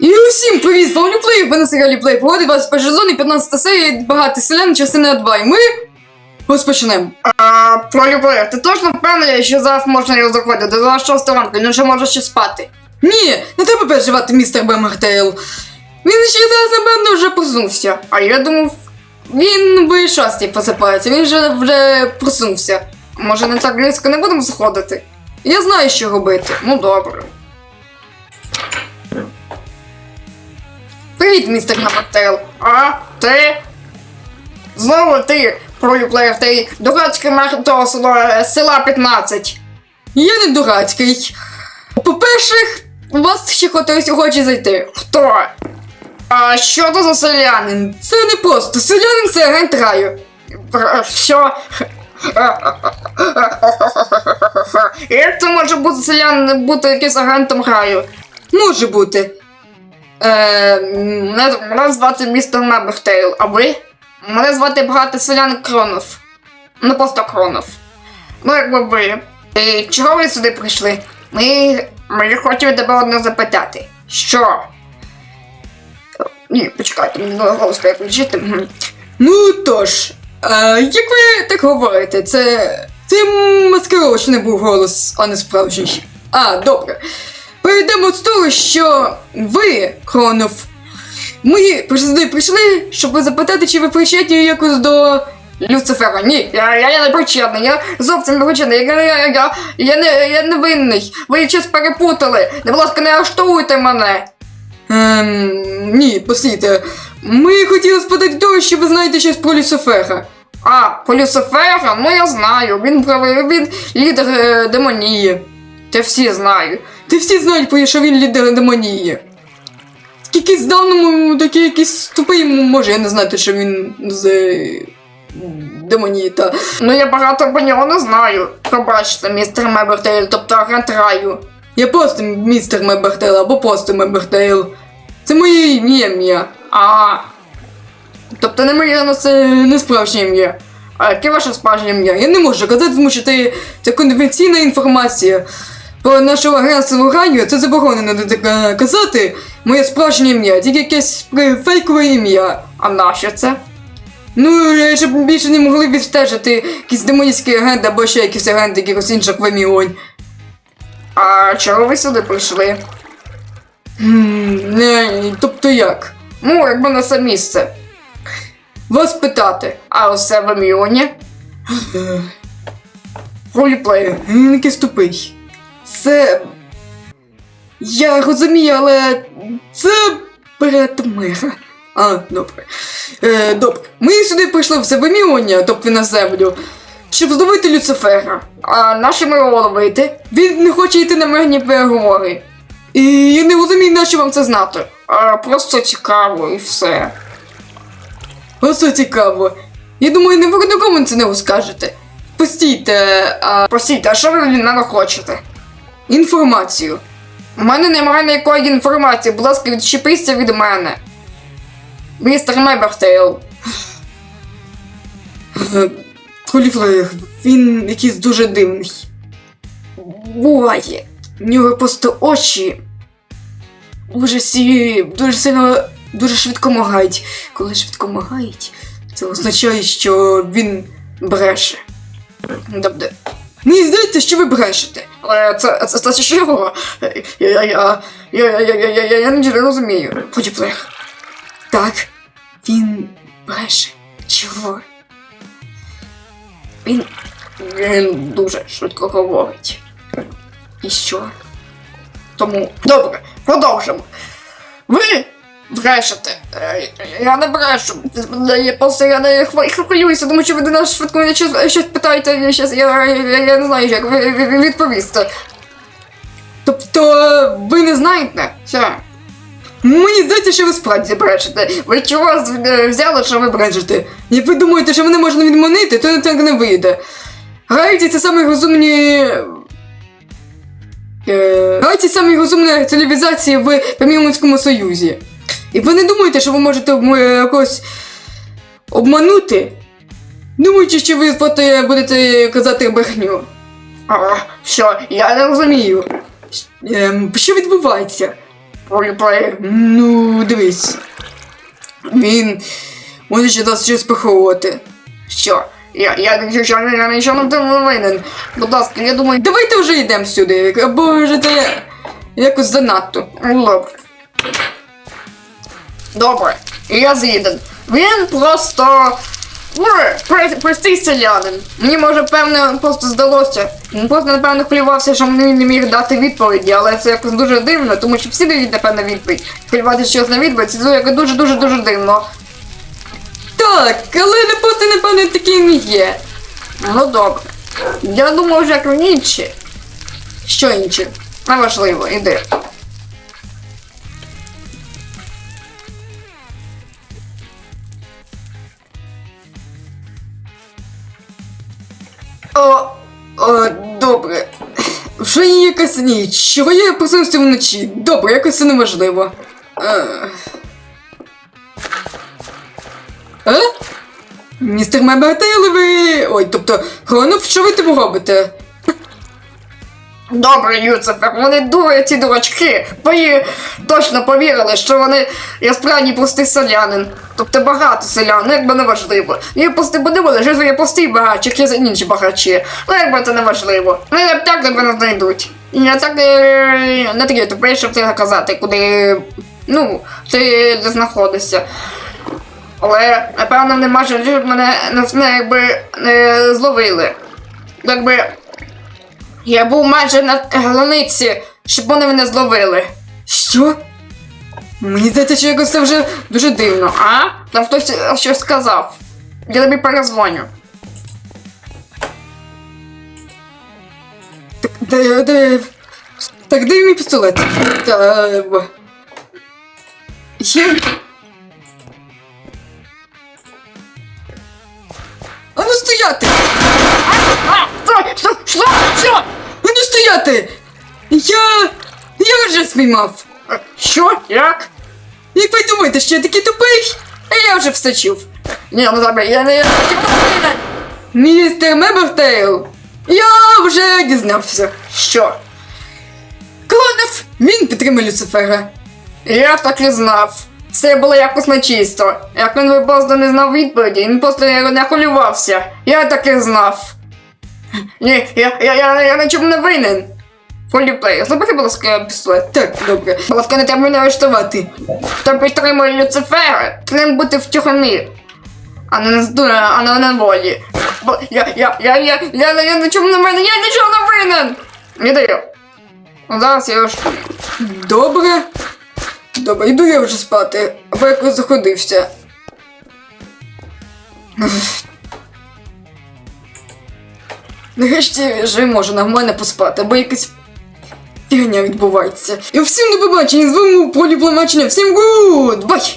І усім привіт, з вами Ліплей, ви на серіалі Плей проводить 21 сезон і 15 серія багато селян, частина 2. І ми розпочнемо. А, про любов, ти точно впевнений, що зараз можна його заходити? Зараз 6 ранку, він вже може ще спати. Ні, не треба переживати, містер Бемертейл. Він ще зараз, напевно, вже проснувся. А я думав, Він в шостій посипається, він вже, вже проснувся. може не так близько не будемо заходити? Я знаю, що робити. Ну добре. Привіт, містер Гамертейл. А, ти? Знову ти, пролюблеєр, ти дурацький мер села, села 15. Я не дурацький. По-перше, у вас ще хтось хоче зайти. Хто? А що це за селянин? Це не просто селянин, це агент раю. Що? Як це може бути селянин бути якийсь агентом раю? Може бути. Е, мене, мене звати містер Мебертейл, а ви? Мене звати багато селян Кронов. Ну просто Кронов. Ну, якби ви. І чого ви сюди прийшли? Ми. Ми хочемо тебе одне запитати. Що? Ні, почекайте, мені голос треба включити. Ну тож, е, як ви так говорите, це. Це маскировочний був голос, а не справжній. А, добре. Перейдемо з того, що ви, Кронов, ми сюди прийшли, щоб запитати, чи ви причетні якось до Люцифера. Ні. Я, я, я не причетний, я зовсім не причетний, я, я, я, я, не, я не винний. Ви щось перепутали. Не, будь ласка, не арештуйте мене. Ем, ні, послійте. Ми хотіли спитати того, що ви знаєте щось про Люцифера. А, по Люцифера? Ну я знаю. Він правий, він лідер е, демонії. Це всі знають. Ти всі знають, що він лідер демонії. Тільки з давному такий якийсь тупий, може я не знати, що він з е, демонії, та. Ну я багато про нього не знаю. Пробачте, містер Мебертейль, тобто агент раю. Я просто містер Мебертейл або просто Мебертейл. Це моє ім'я. А, Тобто не моє, це не справжнє ім'я. а яке ваше справжнє ім'я? Я не можу казати, тому що це, конфіденційна інформація. Про нашу агентство Раню це заборонено казати. Моє справжнє ім'я, тільки якесь е, фейкове ім'я. А нащо це? Ну, е, щоб більше не могли відстежити якісь демонівські агенти або ще якісь агенти якихось інших вимірювань. А чого ви сюди прийшли? Не, тобто як? Ну, якби на це місце. Вас питати. А оце в Еміоні? Роліплеєр, він якийсь тупий. Це. Я розумію, але це мира. А, добре. Е, добре. Ми сюди прийшли в завимірювання, тобто на землю, щоб здобути Люцифера. А наші ми його ловити? Він не хоче йти на мирні переговори. І я не розумію, на що вам це знати. А, просто цікаво і все. Просто цікаво. Я думаю, не ви нікому це не розкажете. Постійте а, Простіть, а що ви від мене хочете? Інформацію. У мене немає ніякої інформації, будь ласка, відчепися від мене. Містер Мебертейл. Коліфлеєр, він якийсь дуже дивний. Буває. В нього просто очі дуже сі... дуже сильно дуже швидко магають. Коли швидко магають, це означає, що він бреше. Тобто, мені здається, що ви брешете. Це це, це живо. Я я, я, я, я, я, я, я не розумію. Подіплех. Так. Він бреше. Чого? Він Він дуже швидко говорить. І що? Тому добре, продовжимо. Ви брешете. Е, Я не брешу. Я просто я не хвилююся, тому що ви до нас швидко мене щось, питаєте, я, я, я, я не знаю, як ви, відповісти. Тобто, ви не знаєте? Все. Мені здається, що ви справді брешете. Ви чого е, взяли, що ви брешете? Як ви думаєте, що мене можна відманити, то так не вийде. Гайці це самі розумні. Е, Гайці самі розумні цивілізації в Помірницькому Союзі. І ви не думаєте, що ви можете якось обманути? Думаючи, що ви будете казати брехню. А, що, я не розумію. Ем, що відбувається? Роліплеєр. Ну, дивись. Він може ще нас щось приховувати. Що? Я, я, я, я, я нічого не не винен. Будь ласка, я думаю, Давайте вже йдемо сюди, або вже це якось занадто. Добре. Добре, я згіден. Він просто. Ну, простий селянин. Мені може певне просто здалося. Він просто напевно хвилювався, що мені не міг дати відповіді, але це якось дуже дивно, тому що всі дають напевно відповідь. Хвилюватися щось на відповідь, це якось дуже дуже дуже дивно. Так, але не просто, напевно, таким і є. Ну добре. Я думав, вже як інші. Що інше? Неважливо, іди. Якась. Чого я посунувся вночі? Добре, якось це неможливо. А... Е? Містер Мебертейл, ви. Ой, тобто, Хронов, що ви там робите? Добре, Юцефер, вони дури ці дурачки. Пої точно повірили, що вони я справді простий селянин. Тобто багато селян, ну якби не важливо. І просто подивили, що є простий багач, як є інші багачі. Ну якби це не важливо. Ну як так не знайдуть. І не так е, не таке тупе, щоб ти казати, куди ну, ти знаходишся. Але напевно вони майже мене не якби не зловили. Якби я був майже на границі, щоб вони мене зловили. Що? Мені здається, що якось це вже дуже дивно. А? Там хтось щось сказав. Я тобі перезвоню. Так, де, де... Так, де мій пістолет? Та... Є... А ну стояти! А! Що? Що? Що? Що? Ну стояти! Я... Я вже спіймав! Що? Як? Як ви думаєте, що я такий тупий? А я вже все чув. Ні, ну добре, я не я Містер Мебертейл! Я вже дізнався. Що? Клонов! Він підтримує Люцифера. Я так і знав. Це було якось нечисто. Як він просто не знав відповіді, він просто не хвилювався. Я так і знав. Ні, я, я, я, я на чому не винен. Поліплей, забери, будь ласка, пістолет. Так, добре. Будь ласка, не треба мене арештувати. Хто підтримує Люцифера, повинен бути в тюрмі. А не на а не на волі. Я, я, я, я, я, я, на чому не винен, я нічого не винен! Іди. Ну, зараз я ж... Добре. Добре, йду я вже спати, або якось заходився. Нарешті вже можу нормально поспати, бо якась фігня відбувається. І всім до побачення, з вами у Полі Пламачення, всім гуд! Бай!